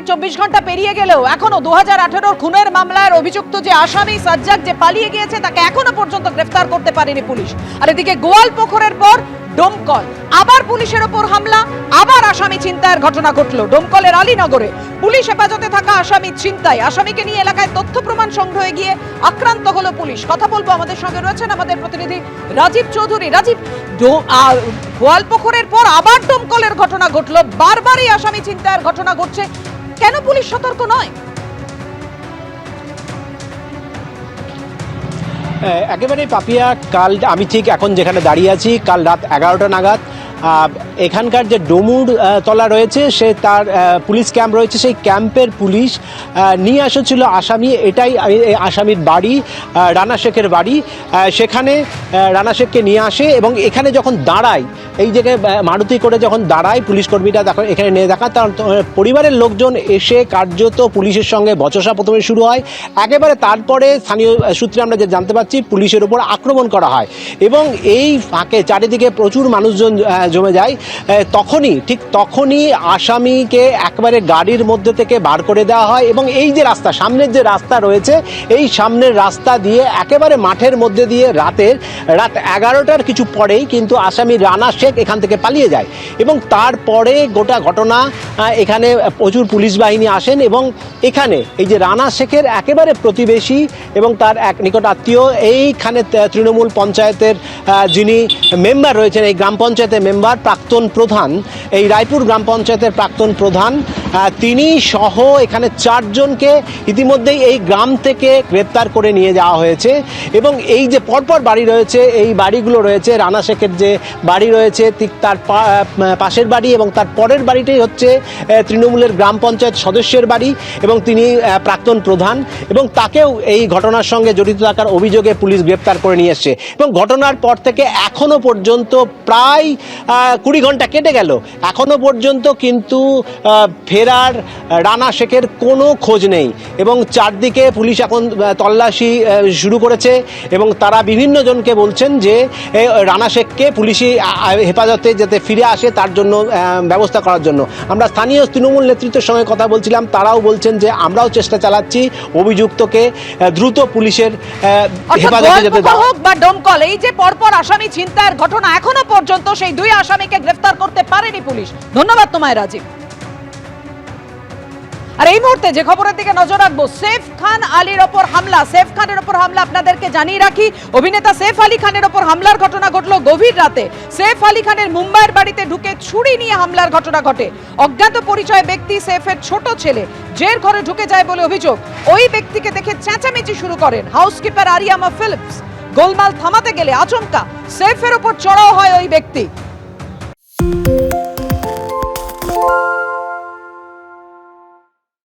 ঘণ্টার চব্বিশ ঘণ্টা পেরিয়ে গেলেও এখনও দু হাজার খুনের মামলার অভিযুক্ত যে আসামি সাজ্জাক যে পালিয়ে গিয়েছে, তাকে এখনও পর্যন্ত গ্রেফতার করতে পারেনি পুলিশ। আর এদিকে গোয়াল পুকুরের পর ডোমকল। আবার পুলিশের ওপর হামলা, আবার আসামি ছিনতাইয়ের ঘটনা ঘটলো। ডোমকলের আলীনগরে পুলিশ হেফাজতে থাকা আসামি ছিনতাই। আসামিকে নিয়ে এলাকায় তথ্য প্রমাণ সংগ্রহে গিয়ে আক্রান্ত হলো পুলিশ। কথা বলব আমাদের সঙ্গে রয়েছেন আমাদের প্রতিনিধি রাজীব চৌধুরী। রাজীব আর গোয়ালপুকুরের পর আবার ডোমকলের ঘটনা ঘটলো। বারবারই আসামি ছিনতাইয়ের ঘটনা ঘটছে। কেন পুলিশ সতর্ক নয়? একেবারে পাপিয়া, কাল আমি ঠিক এখন যেখানে দাঁড়িয়ে আছি, কাল রাত এগারোটা নাগাদ। এখানকার যে ডমুর তলা রয়েছে, সে তার পুলিশ ক্যাম্প রয়েছে। সেই ক্যাম্পের পুলিশ নিয়ে এসেছিল আসামি। এটাই আসামির বাড়ি রানা শেখের বাড়ি। সেখানে রানা শেখকে নিয়ে আসে এবং এখানে যখন দাঁড়ায়, এই জায়গায় মারুতি করে যখন দাঁড়ায়, পুলিশ কর্মীরা দেখো, এখানে নিয়ে দেখা, তার পরিবারের লোকজন এসে কার্যত পুলিশের সঙ্গে বচসা প্রথমে শুরু হয়। একেবারে তারপরে স্থানীয় সূত্রে আমরা যে জানতে পারছি, পুলিশের উপর আক্রমণ করা হয়। এবং এই ফাঁকে চারিদিকে প্রচুর মানুষজন জমে যায় তখনই, ঠিক তখনই আসামিকে একবারে গাড়ির মধ্যে থেকে বার করে দেওয়া হয় এবং এই যে রাস্তা, সামনের যে রাস্তা রয়েছে, এই সামনের রাস্তা দিয়ে একেবারে মাঠের মধ্যে দিয়ে রাতের, রাত এগারোটার কিছু পরেই কিন্তু আসামি রানা শেখ এখান থেকে পালিয়ে যায় এবং তারপরে গোটা ঘটনা এখানে প্রচুর পুলিশ বাহিনী আসেন এবং এখানে এই যে রানা শেখের একেবারে প্রতিবেশী এবং তার এক নিকট আত্মীয়, এইখানে তৃণমূল পঞ্চায়েতের যিনি মেম্বার রয়েছেন, এই গ্রাম পঞ্চায়েতের মেম্বার প্রাক্তন প্রধান, এই রায়পুর গ্রাম পঞ্চায়েতের প্রাক্তন প্রধান তিনি সহ এখানে চারজনকে ইতিমধ্যেই এই গ্রাম থেকে গ্রেপ্তার করে নিয়ে যাওয়া হয়েছে। এবং এই যে পরপর বাড়ি রয়েছে, এই বাড়িগুলো রয়েছে, রানা শেখের যে বাড়ি রয়েছে, ঠিক তার পাশের বাড়ি এবং তার পরের বাড়িটাই হচ্ছে তৃণমূলের গ্রাম পঞ্চায়েত সদস্যের বাড়ি এবং তিনি প্রাক্তন প্রধান এবং তাকেও এই ঘটনার সঙ্গে জড়িত থাকার অভিযোগে পুলিশ গ্রেপ্তার করে নিয়ে এসছে। এবং ঘটনার পর থেকে এখনও পর্যন্ত প্রায় কুড়ি ঘণ্টা কেটে গেল। এখনও পর্যন্ত কিন্তু ফেরার রানা শেখের কোনো খোঁজ নেই। এবং চারদিকে পুলিশ এখন তল্লাশি শুরু করেছে। এবং তারা বিভিন্ন জনকে বলছেন যে রানা শেখকে পুলিশি হেফাজতে যাতে ফিরে আসে তার জন্য ব্যবস্থা করার জন্য। আমরা স্থানীয় তৃণমূল নেতৃত্বের সঙ্গে কথা বলছিলাম। তারাও বলছেন যে আমরাও চেষ্টা চালাচ্ছি অভিযুক্তকে দ্রুত পুলিশের হেফাজতে যেতে হোক বা ডোমকল এই যে পরপর আসামি ছিনতাইয়ের ঘটনা এখনও পর্যন্ত সেই দুই আসামিকে গ্রেফতার করতে পারেনি পুলিশ। ধন্যবাদ তোমায়, রাজীব। আর এই মুহূর্তে যে খবরের দিকে নজর রাখব, সেফ খান আলীর ওপর হামলা। সেফ খানের ওপর হামলা আপনাদেরকে জানিয়ে রাখি, অভিনেতা সেফ আলী খানের ওপর হামলার ঘটনা ঘটলো গভীর রাতে। সেফ আলী খানের মুম্বাইয়ের বাড়িতে ঢুকে ছুরি নিয়ে হামলার ঘটনা ঘটে। অজ্ঞাত পরিচয় ব্যক্তি সেফের ছোট ছেলে, জের ঘরে ঢুকে যায় বলে অভিযোগ। ওই ব্যক্তিকে দেখে চেঁচামেচি শুরু করেন হাউসকিপার আরিয়ামা ফিলিপস গোলমাল থামাতে গেলে আচমকা, সেফের ওপর চড়াও হয় ওই ব্যক্তি।